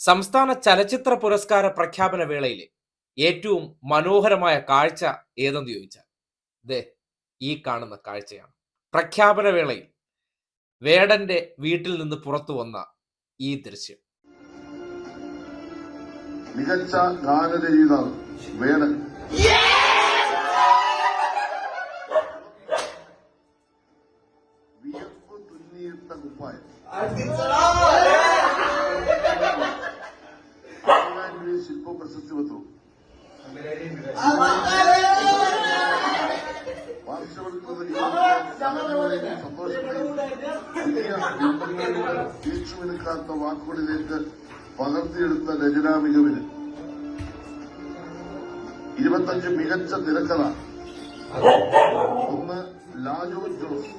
സംസ്ഥാന ചലച്ചിത്ര പുരസ്കാര പ്രഖ്യാപന വേളയിലെ ഏറ്റവും മനോഹരമായ കാഴ്ച ഏതെന്ന് ചോദിച്ചാൽ ദേ ഈ കാണുന്ന കാഴ്ചയാണ്. പ്രഖ്യാപന വേളയിൽ വേടന്റെ വീട്ടിൽ നിന്ന് പുറത്തു വന്ന ഈ ദൃശ്യം. മികച്ച ഗാനരചയിതാവ് വേടൻ. തിരിച്ചുമിനുക്കാത്ത വാക്കുകളിലേക്ക് പകർത്തിയെടുത്ത രചനാ മികവിന് ഇരുപത്തഞ്ച് മികച്ച തിരക്കഥ. ഒന്ന് ലാജോ ജോസ്.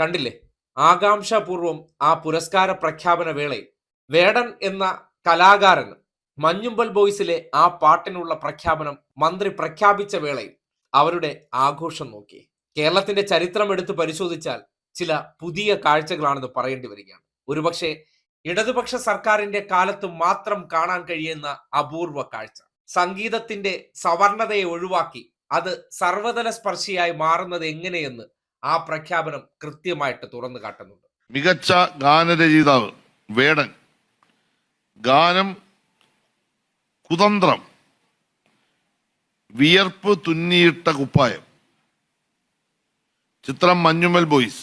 കണ്ടില്ലേ? ആകാംക്ഷാപൂർവം ആ പുരസ്കാര പ്രഖ്യാപന വേളയിൽ വേടൻ എന്ന കലാകാരന് മഞ്ഞുമ്പൽ ബോയ്സിലെ ആ പാട്ടിനുള്ള പ്രഖ്യാപനം മന്ത്രി പ്രഖ്യാപിച്ച വേളയിൽ അവരുടെ ആഘോഷം നോക്കി. കേരളത്തിന്റെ ചരിത്രം എടുത്ത് പരിശോധിച്ചാൽ ചില പുതിയ കാഴ്ചകളാണെന്ന് പറയേണ്ടി വരികയാണ്. ഒരുപക്ഷെ ഇടതുപക്ഷ സർക്കാരിന്റെ കാലത്ത് മാത്രം കാണാൻ കഴിയുന്ന അപൂർവ കാഴ്ച. സംഗീതത്തിന്റെ സവർണതയെ ഒഴിവാക്കി അത് സർവതല സ്പർശിയായി മാറുന്നത് എങ്ങനെയെന്ന് ആ പ്രഖ്യാപനം കൃത്യമായിട്ട് തുറന്നു കാട്ടുന്നുണ്ട്. മികച്ച ഗാനരചയിതാവ് വേടൻ. ഗാനം കുതന്ത്രം. വിയർപ്പ് തുന്നിയിട്ട കുപ്പായം. ചിത്രം മഞ്ഞുമൽ ബോയ്സ്.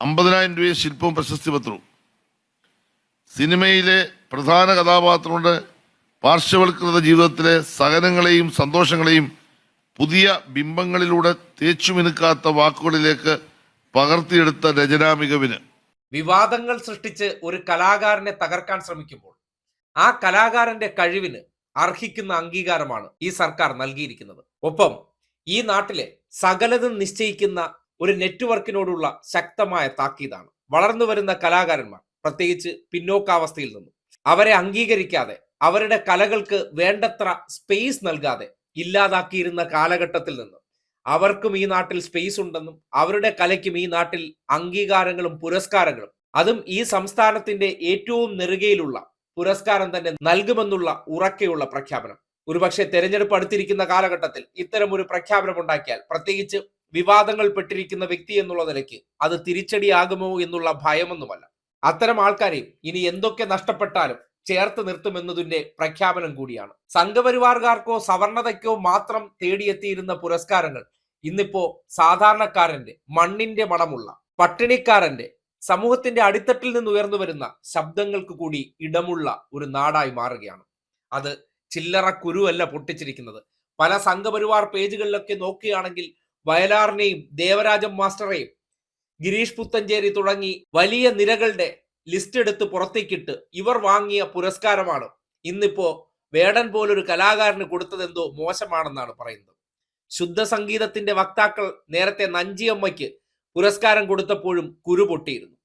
അമ്പതിനായിരം രൂപയും ശില്പവും പ്രശസ്തി പത്രവും. സിനിമയിലെ പ്രധാന കഥാപാത്രങ്ങളുടെ പാർശ്വവൽകൃത ജീവിതത്തിലെ സഹനങ്ങളെയും സന്തോഷങ്ങളെയും പുതിയ ബിംബങ്ങളിലൂടെ തേച്ചുമിനുക്കാത്ത വാക്കുകളിലേക്ക് പകർത്തിയെടുത്ത രചനാ മികവിന് വിവാദങ്ങൾ സൃഷ്ടിച്ച് ഒരു കലാകാരനെ തകർക്കാൻ ശ്രമിക്കുമ്പോൾ ആ കലാകാരന്റെ കഴിവിന് അർഹിക്കുന്ന അംഗീകാരമാണ് ഈ സർക്കാർ നൽകിയിരിക്കുന്നത്. ഒപ്പം ഈ നാട്ടിലെ സകലതും നിശ്ചയിക്കുന്ന ഒരു നെറ്റ്വർക്കിനോടുള്ള ശക്തമായ താക്കീതാണ് വളർന്നു വരുന്ന കലാകാരന്മാർ പ്രത്യേകിച്ച് പിന്നോക്കാവസ്ഥയിൽ നിന്നും. അവരെ അംഗീകരിക്കാതെ അവരുടെ കലകൾക്ക് വേണ്ടത്ര സ്പേസ് നൽകാതെ ഇല്ലാതാക്കിയിരുന്ന കാലഘട്ടത്തിൽ നിന്ന് അവർക്കും ഈ നാട്ടിൽ സ്പേസ് ഉണ്ടെന്നും അവരുടെ കലയ്ക്കും ഈ നാട്ടിൽ അംഗീകാരങ്ങളും പുരസ്കാരങ്ങളും അതും ഈ സംസ്ഥാനത്തിന്റെ ഏറ്റവും നെറുകയിലുള്ള പുരസ്കാരം തന്നെ നൽകുമെന്നുള്ള ഉറക്കെയുള്ള പ്രഖ്യാപനം. ഒരുപക്ഷെ തെരഞ്ഞെടുപ്പ് അടുത്തിരിക്കുന്ന കാലഘട്ടത്തിൽ ഇത്തരം ഒരു പ്രഖ്യാപനം ഉണ്ടാക്കിയാൽ പ്രത്യേകിച്ച് വിവാദങ്ങൾ പെട്ടിരിക്കുന്ന വ്യക്തി എന്നുള്ള നിലയ്ക്ക് അത് തിരിച്ചടിയാകുമോ എന്നുള്ള ഭയമൊന്നുമല്ല. അത്തരം ആൾക്കാരെയും ഇനി എന്തൊക്കെ നഷ്ടപ്പെട്ടാലും ചേർത്ത് നിർത്തുമെന്നതിന്റെ പ്രഖ്യാപനം കൂടിയാണ്. സംഘപരിവാർകാർക്കോ സവർണതയ്ക്കോ മാത്രം തേടിയെത്തിയിരുന്ന പുരസ്കാരങ്ങൾ ഇന്നിപ്പോ സാധാരണക്കാരന്റെ മണ്ണിന്റെ മണമുള്ള പട്ടിണിക്കാരന്റെ സമൂഹത്തിന്റെ അടിത്തട്ടിൽ നിന്ന് ഉയർന്നു വരുന്ന ശബ്ദങ്ങൾക്ക് കൂടി ഇടമുള്ള ഒരു നാടായി മാറുകയാണ്. അത് ചില്ലറ കുരുവല്ല പൊട്ടിച്ചിരിക്കുന്നത്. പല സംഘപരിവാർ പേജുകളിലൊക്കെ നോക്കുകയാണെങ്കിൽ വയലാറിനെയും ദേവരാജൻ മാസ്റ്ററെയും ഗിരീഷ് പുത്തഞ്ചേരി തുടങ്ങി വലിയ നിരകളുടെ ലിസ്റ്റ് എടുത്ത് പുറത്തേക്കിട്ട് ഇവർ വാങ്ങിയ പുരസ്കാരമാണ് ഇന്നിപ്പോ വേടൻ പോലൊരു കലാകാരന് കൊടുത്തതെന്തോ മോശമാണെന്നാണ് പറയുന്നത്. ശുദ്ധ സംഗീതത്തിന്റെ വക്താക്കൾ നേരത്തെ നഞ്ചിയമ്മയ്ക്ക് പുരസ്കാരം കൊടുത്തപ്പോഴും കുരു പൊട്ടിയിരുന്നു.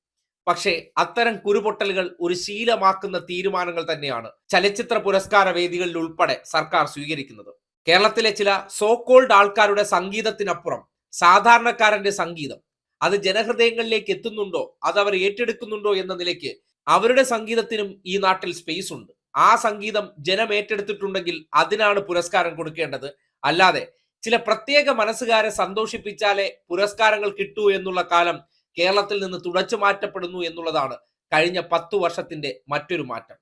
പക്ഷേ അത്തരം കുരുപൊട്ടലുകൾ ഒരു ശീലമാക്കുന്ന തീരുമാനങ്ങൾ തന്നെയാണ് ചലച്ചിത്ര പുരസ്കാര വേദികളിൽ ഉൾപ്പെടെ സർക്കാർ സ്വീകരിക്കുന്നത്. കേരളത്തിലെ ചില സോക്കോൾഡ് ആൾക്കാരുടെ സംഗീതത്തിനപ്പുറം സാധാരണക്കാരന്റെ സംഗീതം അത് ജനഹൃദയങ്ങളിലേക്ക് എത്തുന്നുണ്ടോ അത് അവർ ഏറ്റെടുക്കുന്നുണ്ടോ എന്ന നിലയ്ക്ക് അവരുടെ സംഗീതത്തിനും ഈ നാട്ടിൽ സ്പേസ് ഉണ്ട്. ആ സംഗീതം ജനം ഏറ്റെടുത്തിട്ടുണ്ടെങ്കിൽ അതിനാണ് പുരസ്കാരം കൊടുക്കേണ്ടത്. അല്ലാതെ ചില പ്രത്യേക മനസ്സുകാരെ സന്തോഷിപ്പിച്ചാലേ പുരസ്കാരങ്ങൾ കിട്ടൂ എന്നുള്ള കാലം കേരളത്തിൽ നിന്ന് തുടച്ചു മാറ്റപ്പെടുന്നു എന്നുള്ളതാണ് കഴിഞ്ഞ പത്തു വർഷത്തിന്റെ മറ്റൊരു മാറ്റം.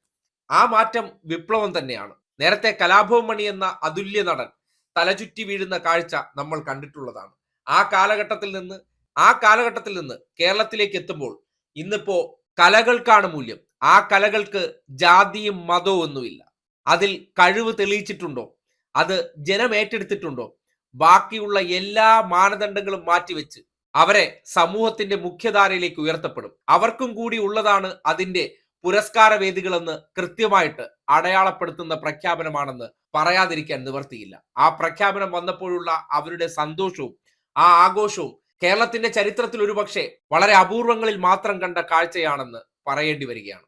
ആ മാറ്റം വിപ്ലവം തന്നെയാണ്. നേരത്തെ കലാഭവമണി എന്ന അതുല്യ നടൻ തലചുറ്റി വീഴുന്ന കാഴ്ച നമ്മൾ കണ്ടിട്ടുള്ളതാണ്. ആ കാലഘട്ടത്തിൽ നിന്ന് ആ കാലഘട്ടത്തിൽ നിന്ന് കേരളത്തിലേക്ക് എത്തുമ്പോൾ ഇന്നിപ്പോ കലകൾക്കാണ് മൂല്യം. ആ കലകൾക്ക് ജാതിയും മതവും ഒന്നുമില്ല. അതിൽ കഴിവ് തെളിയിച്ചിട്ടുണ്ടോ? അത് ജനം ഏറ്റെടുത്തിട്ടുണ്ടോ? ബാക്കിയുള്ള എല്ലാ മാനദണ്ഡങ്ങളും മാറ്റിവെച്ച് അവരെ സമൂഹത്തിന്റെ മുഖ്യധാരയിലേക്ക് ഉയർത്തപ്പെടും. അവർക്കും കൂടി ഉള്ളതാണ് അതിന്റെ പുരസ്കാര വേദികളെന്ന് കൃത്യമായിട്ട് അടയാളപ്പെടുത്തുന്ന പ്രഖ്യാപനമാണെന്ന് പറയാതിരിക്കാൻ നിവർത്തിയില്ല. ആ പ്രഖ്യാപനം വന്നപ്പോഴുള്ള അവരുടെ സന്തോഷവും ആ ആഘോഷവും കേരളത്തിന്റെ ചരിത്രത്തിൽ ഒരുപക്ഷെ വളരെ അപൂർവങ്ങളിൽ മാത്രം കണ്ട കാഴ്ചയാണെന്ന് പറയേണ്ടി വരികയാണ്.